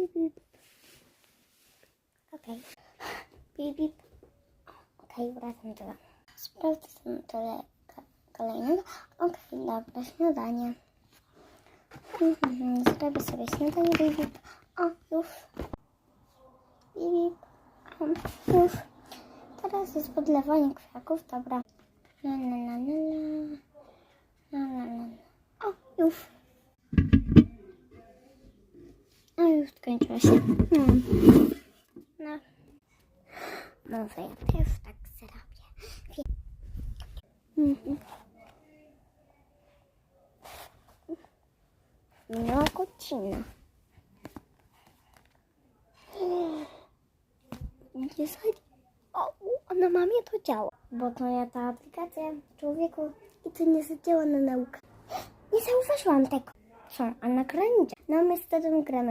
Bip, bip. Okej. Bip, bip. Okej, wracam do Sprawdzę sobie tyle kolejnego. Okej, dobra, śniadanie. Mhm, Zrobię sobie śniadanie, bip, bip. O, już. Bip, bip. O, już. Teraz jest podlewanie kwiaków, dobra. La, la, la, la, la. La, la, la. O, już. A już skończyło się. Hmm. No. Może ja też tak zrobię. Mhm. Minęła godzina. Sadzi. O, na mamie to działa. Bo to ja ta aplikacja człowieku i to nie zadziała na naukę. Nie zauważyłam tego. Co, a na granicie? No my z tatą gramy